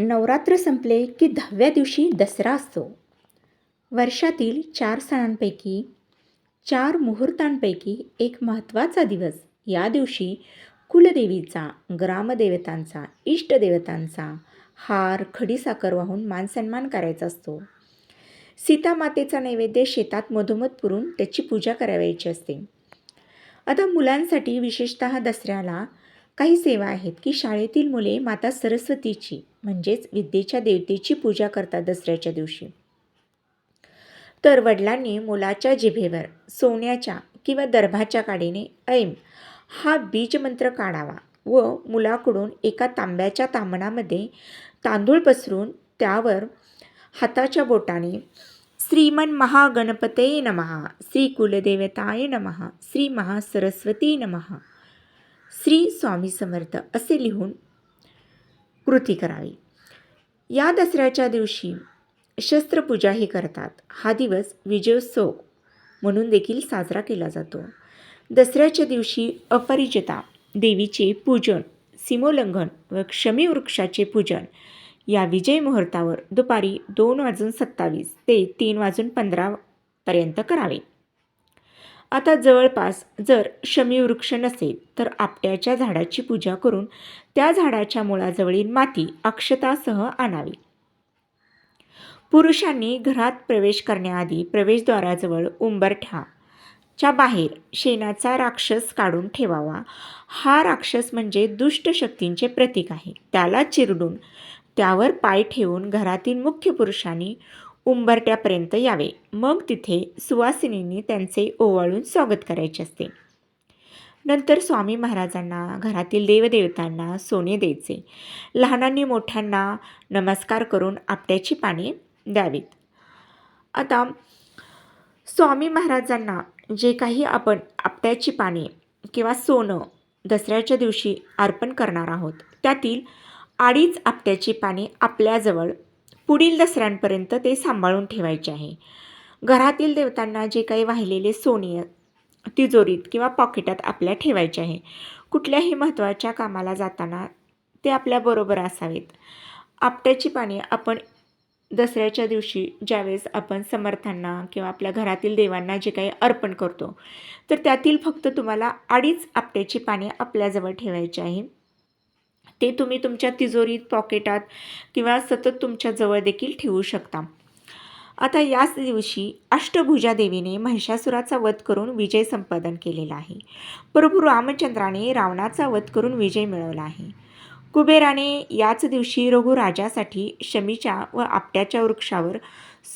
नवरात्र संपले की दहाव्या दिवशी दसरा असतो. वर्षातील चार सणांपैकी चार मुहूर्तांपैकी एक महत्त्वाचा दिवस. या दिवशी कुलदेवीचा ग्रामदेवतांचा इष्टदेवतांचा हार खडीसाखर वाहून मानसन्मान करायचा असतो. सीतामातेचा नैवेद्य शेतात मधोमध पुरून त्याची पूजा करावयाची असते. आता मुलांसाठी विशेषत दसऱ्याला काही सेवा आहेत की शाळेतील मुले माता सरस्वतीची म्हणजेच विद्येच्या देवतेची पूजा करतात दसऱ्याच्या दिवशी. तर वडिलांनी मुलाच्या जिभेवर सोन्याच्या किंवा दर्भाच्या काडीने ऐम हा बीजमंत्र काढावा व मुलाकडून एका तांब्याच्या तांबणामध्ये तांदूळ पसरून त्यावर हाताच्या बोटाने श्रीमन महागणपते नमः श्री कुलदेवताय नमः श्री महासरस्वती नमः. श्री स्वामी समर्थ असे लिहून कृती करावी. या दसऱ्याच्या दिवशी शस्त्रपूजाही करतात. हा दिवस विजयोत्सव म्हणून देखील साजरा केला जातो. दसऱ्याच्या दिवशी अपरिचिता देवीचे पूजन सीमोल्लंघन व क्षमी वृक्षाचे पूजन या विजय मुहूर्तावर दुपारी दोन वाजून सत्तावीस ते तीन वाजून पंधरापर्यंत करावे. आता जवळपास जर शमी वृक्ष नसेल तर आपट्याच्या झाडाची पूजा करून त्या झाडाच्या मुळाजवळील माती अक्षतासह आणावी. पुरुषांनी घरात प्रवेश करण्याआधी प्रवेशद्वाराजवळ उंबरठ्या च्या बाहेर शेणाचा राक्षस काढून ठेवावा. हा राक्षस म्हणजे दुष्ट शक्तींचे प्रतीक आहे. त्याला चिरडून त्यावर पाय ठेवून घरातील मुख्य पुरुषांनी उंबरट्यापर्यंत यावे. मग तिथे सुवासिनींनी त्यांचे ओवाळून स्वागत करायचे असते. नंतर स्वामी महाराजांना घरातील देवदेवतांना सोने द्यायचे. लहानांनी मोठ्यांना नमस्कार करून आपट्याची पाने द्यावीत. आता स्वामी महाराजांना जे काही आपण आपट्याची पाने किंवा सोनं दसऱ्याच्या दिवशी अर्पण करणार आहोत त्यातील अडीच आपट्याची पाने आपल्याजवळ पुढील दसऱ्यांपर्यंत ते सांभाळून ठेवायचे आहे. घरातील देवतांना जे काही वाहिलेले सोने तिजोरीत किंवा पॉकेटात आपल्या ठेवायचे आहे. कुठल्याही महत्त्वाच्या कामाला जाताना ते आपल्याबरोबर असावेत. आपट्याची पाने आपण दसऱ्याच्या दिवशी ज्यावेळेस आपण समर्थांना किंवा आपल्या घरातील देवांना जे काही अर्पण करतो तर त्यातील फक्त तुम्हाला अडीच आपट्याची पाने आपल्याजवळ ठेवायची आहे. ते तुम्ही तुमच्या तिजोरीत पॉकेटात किंवा सतत तुमच्याजवळ देखील ठेवू शकता. आता याच दिवशी अष्टभुजा देवीने महिषासुराचा वध करून विजय संपादन केलेला आहे. प्रभू रामचंद्राने रावणाचा वध करून विजय मिळवला आहे. कुबेराने याच दिवशी रघुराजासाठी शमीच्या व आपट्याच्या वृक्षावर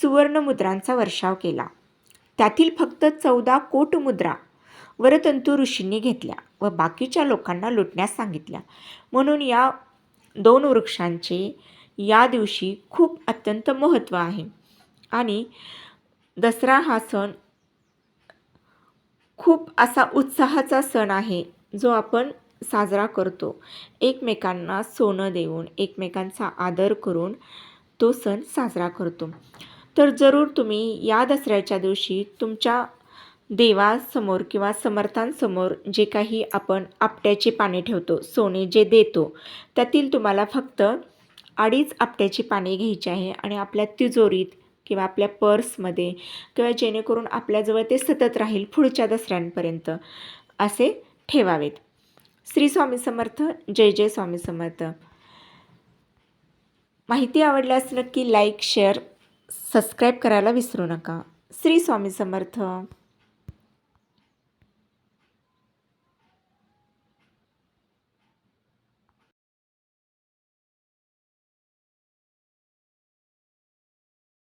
सुवर्णमुद्रांचा वर्षाव केला. त्यातील फक्त चौदा कोट मुद्रा वरतंतू ऋषींनी घेतल्या व बाकीच्या लोकांना लुटण्यास सांगितल्या. म्हणून या दोन वृक्षांचे या दिवशी खूप अत्यंत महत्त्व आहे. आणि दसरा हा सण खूप असा उत्साहाचा सण आहे जो आपण साजरा करतो. एकमेकांना सोनं देऊन एकमेकांचा आदर करून तो सण साजरा करतो. तर जरूर तुम्ही या दसऱ्याच्या दिवशी तुमच्या देवासमोर किंवा समर्थांसमोर जे काही आपण आपट्याची पाने ठेवतो सोने जे देतो त्यातील तुम्हाला फक्त अडीच आपट्याची पाने घ्यायची आहे आणि आपल्या तिजोरीत किंवा आपल्या पर्समध्ये किंवा जेणेकरून आपल्याजवळ ते सतत राहील पुढच्या दसऱ्यांपर्यंत असे ठेवावेत. श्री स्वामी समर्थ जय जय स्वामी समर्थ. माहिती आवडल्यास नक्की लाईक शेअर सबस्क्राईब करायला विसरू नका. श्री स्वामी समर्थ.